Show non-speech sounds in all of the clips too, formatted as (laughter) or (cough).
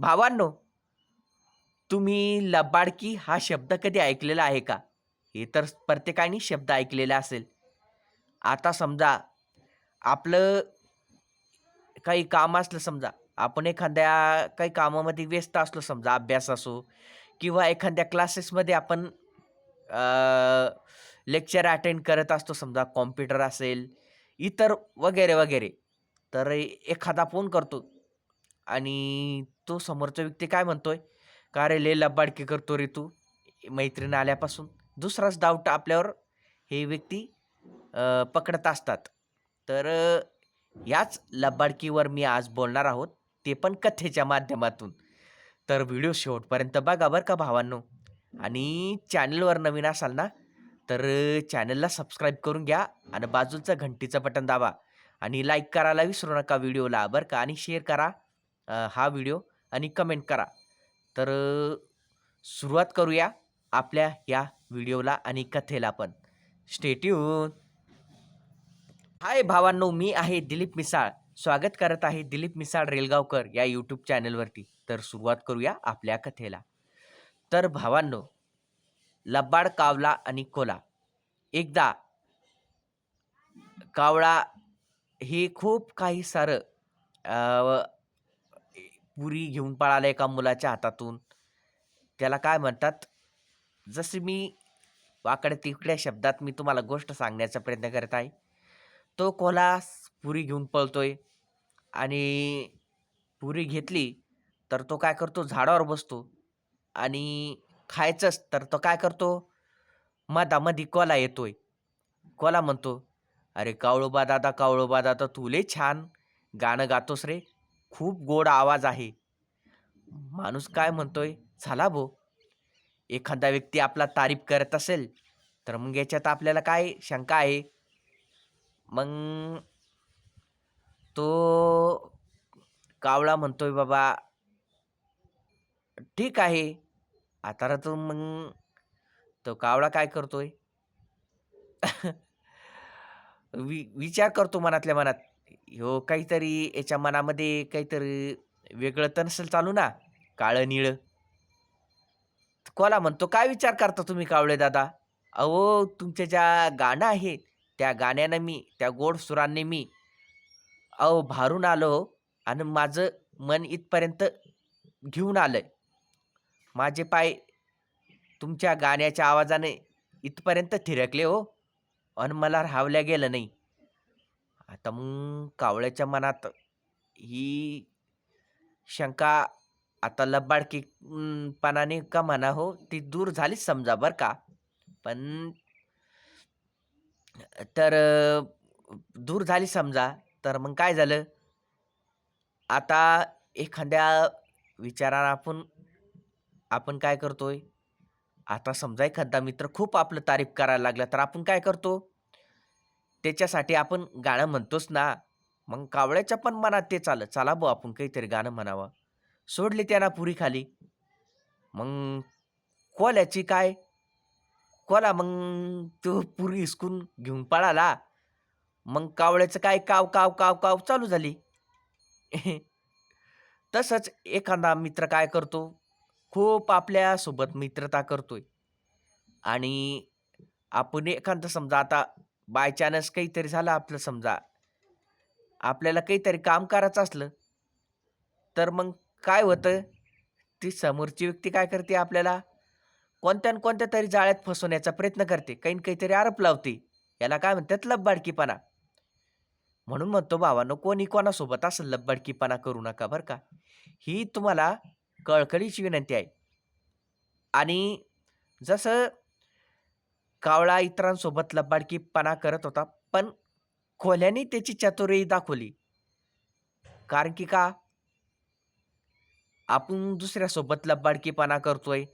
भावांनो तुम्ही लबाडकी हा शब्द कधी ऐकलेला आहे का? हे तर प्रत्येकाने शब्द ऐकलेला असेल. आता समजा आपलं काही काम असलं समजा आपण एखाद्या काही कामामध्ये व्यस्त असलो समजा अभ्यास असो किंवा एखाद्या क्लासेसमध्ये आपण लेक्चर अटेंड करत असतो समजा कॉम्प्युटर असेल इतर वगैरे वगैरे तर एखादा फोन करतो आणि तो समोरचा व्यक्ती काय म्हणतोय? का रे ले लबाडकी करतो रे तू? मैत्रीण आल्यापासून. दुसराच डाऊट आपल्यावर हे व्यक्ती पकडत असतात. तर याच लबाडकीवर मी आज बोलणार आहोत. ते पण कथेच्या माध्यमातून. तर व्हिडिओ शेवटपर्यंत बघा बरं का भावांनो. आणि चॅनलवर नवीन असाल ना तर चॅनलला सबस्क्राईब करून घ्या आणि बाजूचं घंटीचं बटन दाबा. आणि लाईक करायला विसरू नका व्हिडिओला बरं का. आणि शेअर करा हा व्हिडिओ. आणि कमेंट करा. तर सुरुवात करूया आपल्या या व्हिडिओला आणि कथेला पण. स्टेट्यून हाय भावांनो मी आहे दिलीप मिसाळ. स्वागत करत आहे दिलीप मिसाळ रेलगावकर या यूट्यूब चॅनलवरती तर सुरुवात करूया आपल्या कथेला. तर भावांनो लब्बाड कावला आणि कोला. एकदा कावळा हे खूप काही सारं पुरी घेऊन पळाला एका मुलाच्या हातातून. त्याला काय म्हणतात जसे मी वाकड्या तिकड्या शब्दात मी तुम्हाला गोष्ट सांगण्याचा प्रयत्न करत आहे तो कोला पुरी घेऊन पळतोय आणि पुरी घेतली तर तो काय करतो झाडावर बसतो आणि खायचंच तर तो काय करतो मधामधी कोला येतोय. कोला म्हणतो अरे कावळोबा दादा कावळोबा दादा तू लय छान गाणं गातोस रे. खूप गोड आवाज आहे. माणूस काय म्हणतोय? झाला भो. एखादा व्यक्ती आपला तारीफ करत असेल तर मग याच्यात आपल्याला काय शंका आहे? मग तो कावळा म्हणतोय बाबा ठीक आहे. आता तर मग तो कावळा काय करतोय? (laughs) वि विचार करतो मनातल्या मनात. ह्यो काहीतरी याच्या मनामध्ये काहीतरी वेगळं तर नसेल चालू ना काळं निळं. कोला म्हणतो काय विचार करता तुम्ही कावळे दादा? अहो तुमच्या ज्या गाणं आहे त्या गाण्यानं मी त्या गोड सुरांनी मी अहो भारून आलो आणि माझं मन इथपर्यंत घेऊन आलं माझे पाय तुमच्या गाण्याच्या आवाजाने इथपर्यंत थिरकले हो आणि मला राहावल्या गेलं नाही. आता मग कावळ्याच्या मनात ही शंका आता लबाडकी अं, पणाने का म्हणा हो ती दूर झालीच समजा बरं का. पण तर अ, दूर झाली समजा तर मग काय झालं? आता एखाद्या विचाराला आपण आपण काय करतोय? आता समजा एखादा मित्र खूप आपलं तारीफ करायला लागला तर आपण काय करतो? त्याच्यासाठी आपण गाणं म्हणतोच ना. मग कावळ्याच्या पण मनात ते चालं चला भाऊ आपण काहीतरी गाणं म्हणावं. सोडली त्यांना पुरी खाली. मग कोल्याची काय? कोला मग तो पुरी हिसकून घेऊन पळाला. मग कावळ्याचं काय? काव काव काव काव चालू झाली. (laughs) तसंच एखादा मित्र काय करतो? खूप आपल्यासोबत मित्रता करतोय. आणि आपण एखादं समजा आता बाय चान्स काहीतरी झालं आपलं समजा. आपल्याला काहीतरी काम करायचं असलं तर मग काय होतं? ती समोरची व्यक्ती काय करते आपल्याला? कोणत्या न कोणत्या तरी जाळ्यात फसवण्याचा प्रयत्न करते. काही काहीतरी आरोप लावते. याला काय म्हणतात? लब्बाडकीपणा. म्हणून म्हणतो भावानो कोणी कोणासोबत असं लब्बाडकीपणा करू नका बरं का. ही तुम्हाला कळकळीची विनंती आहे. आणि जसं कावळा इतरांसोबत लबाडकीपणा करत होता पण खोल्याने त्याची चतुराई दाखवली. कारण की का? आपण दुसऱ्यासोबत लबाडकीपणा करतोय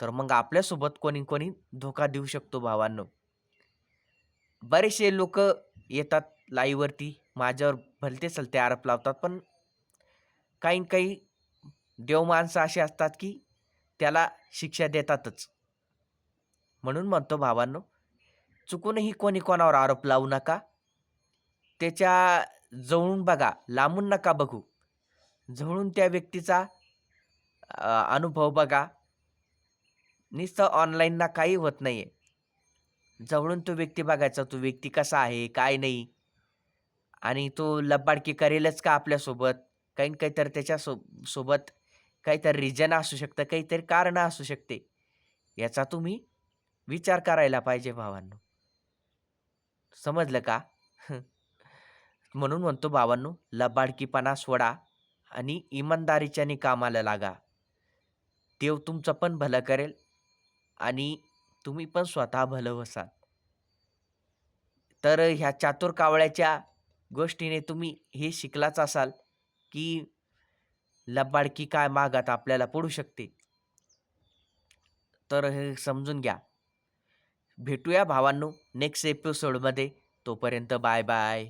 तर मग आपल्यासोबत कोणी कोणी धोका देऊ शकतो भावांनो. बरेचसे लोक येतात लाईवरती माझ्यावर भलते सलते आरोप लावतात पण काही काही देव माणसं अशी असतात की त्याला शिक्षा देतातच. म्हणून म्हणतो भावांनो चुकूनही कोणी कोणावर आरोप लावू नका त्याच्या जवळून बघा लांबून नका बघू जवळून त्या व्यक्तीचा अनुभव बघा. नुसतं ऑनलाईनना काही होत नाही आहे जवळून तो व्यक्ती बघायचा, तो व्यक्ती कसा आहे, काय नाही आणि तो लबाडकी करेलच का आपल्यासोबत? काही ना काहीतरी त्याच्या सो सोबत काहीतरी रिझन असू शकतं, काहीतरी कारणं असू शकते. याचा तुम्ही विचार करायला पाहिजे भावांनो. समजलं का? (laughs) म्हणून म्हणतो भावांनो, लबाडकीपणा सोडा आणि इमानदारीच्याने कामाला लागा. देव तुमचं पण भलं करेल आणि तुम्ही पण स्वतः भलं व्हाल. तर ह्या चातुर कावळ्याच्या गोष्टीने तुम्ही हे शिकलाच असाल, की लबाडकी काय मागात आपल्याला पडू शकते. तर हे समजून घ्या. भेटूया भावांनो नेक्स्ट एपिसोडमध्ये. तोपर्यंत बाय बाय.